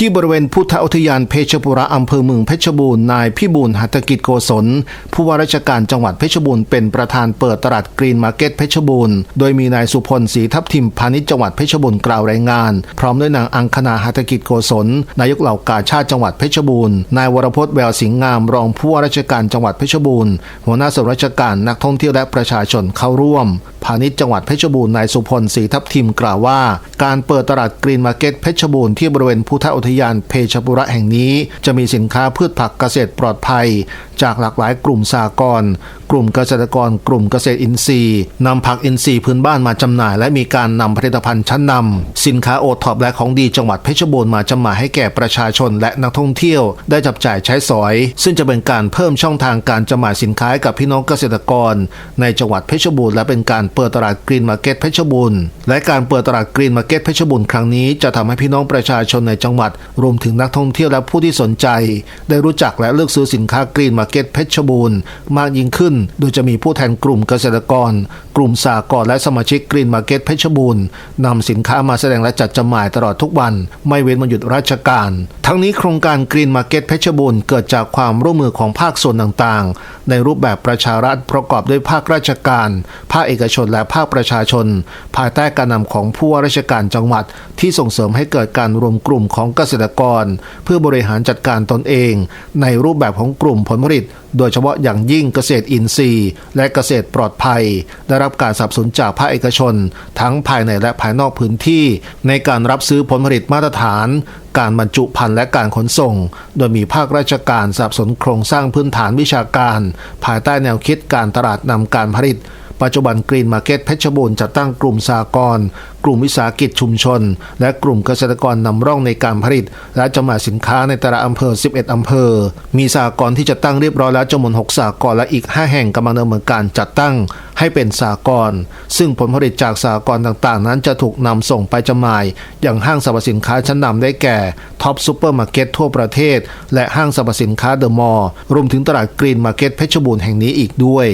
ที่บริเวณพุทธอุทยานเพชรบุรีอำเภอเมืองเพชรบูรณ์นายพิบูลหัตถกิจโกศล ผู้ว่าราชการจังหวัดเพชรบูรณ์เป็นประธานเปิดตลาดกรีนมาร์เก็ตเพชรบูรณ์โดยมีนายสุพลศรีทับทิมพาณิชย์จังหวัดเพชรบูรณ์กล่าวรายงาน พร้อมด้วยนางอังคณาหัตถกิจโกศล นายกเหล่ากาชาติจังหวัดเพชรบูรณ์นายวรพจน์แววสิงห์งามรองผู้ว่าราชการจังหวัดเพชรบูรณ์หัวหน้าส่วนราชการนักท่องเที่ยวและประชาชนเข้าร่วมพาณิชย์จังหวัดเพชรบูรณ์นายสุพลศรีทับทิมกล่าวว่า การเปิดตลาดกรีนมาร์เก็ตเพชรบูรณ์ที่บริเวณพุทธอุทยานเพชรบุรีแห่งนี้ จะมีสินค้าพืชผักเกษตรปลอดภัย จากหลากหลายกลุ่มสากรกลุ่มเกษตรกร กลุ่มเกษตรอินทรีย์นำผักอินทรีย์พื้นบ้านมาจำหน่าย และมีการนำผลิตภัณฑ์ชั้นนำสินค้าโอท็อปและของดีจังหวัดเพชรบูรณ์มาจำหน่ายให้แก่ประชาชนและนักท่องเที่ยวได้จับจ่ายใช้สอย ซึ่งจะเป็นการเพิ่มช่องทางการจำหน่ายสินค้ากับพี่น้องเกษตรกร ในจังหวัดเพชรบูรณ์และเป็นการเปิดตลาดกรีนมาร์เก็ตเพชรบูรณ์และการเปิดตลาดกรีนมาร์เก็ตเพชรบูรณ์ครั้งนี้จะทำให้พี่น้องประชาชนในจังหวัดรวมถึงนักท่องเที่ยวและผู้ที่สนใจ ได้รู้จักและเลือกซื้อสินค้ากรีนมาร์เก็ตเพชรบูรณ์มากยิ่งขึ้น โดยจะมีผู้แทนกลุ่มเกษตรกร กลุ่มสากรณ์และสมาชิกกรีนมาร์เก็ตเพชรบูรณ์นำสินค้ามาแสดงและจัดจำหน่ายตลอดทุกวัน ไม่เว้นวันหยุดราชการ ทั้งนี้โครงการกรีนมาร์เก็ตเพชรบูรณ์เกิดจากความร่วมมือของภาคส่วนต่างๆ ในรูปแบบประชารัฐประกอบด้วยภาคราชการ ภาคเอกชนและภาคประชาชน ภายใต้การนำของผู้ว่าราชการจังหวัด ที่ส่งเสริมให้เกิดการรวมกลุ่มของเกษตรกร เพื่อบริหารจัดการตนเอง ในรูปแบบของกลุ่มผลผลิต โดยเฉพาะอย่างยิ่งเกษตรอินทรีย์ และเกษตรปลอดภัย ได้รับการสนับสนุนจากภาคเอกชน ทั้งภายในและภายนอกพื้นที่ ในการรับซื้อผลผลิตมาตรฐาน การบรรจุภัณฑ์และการขนส่ง โดยมีภาคราชการสนับสนุนโครงสร้างพื้นฐานวิชาการ ภายใต้แนวคิดการตลาดนำการผลิต ปัจจุบันกรีนมาร์เก็ตเพชรบูรณ์จะตั้งกลุ่มสากรกลุ่มวิสาหกิจชุมชน และกลุ่มเกษตรกรนำร่องในการผลิต และจำหน่ายสินค้าในแต่ละอำเภอ 11 อำเภอ มีสากรที่จะตั้งเรียบร้อยแล้วจำนวน 6 สากรและอีก 5 แห่งกำลังดำเนินการจัดตั้งให้เป็นสากร ซึ่งผลผลิตจากสากรต่างๆ นั้นจะถูกนำส่งไปจำหน่าย อย่างห้างสรรพสินค้าชั้นนำได้แก่ท็อปซูเปอร์มาร์เก็ตทั่วประเทศ และห้างสรรพสินค้าเดอะมอลล์รวมถึงตลาดกรีนมาร์เก็ตเพชรบูรณ์แห่งนี้อีกด้วย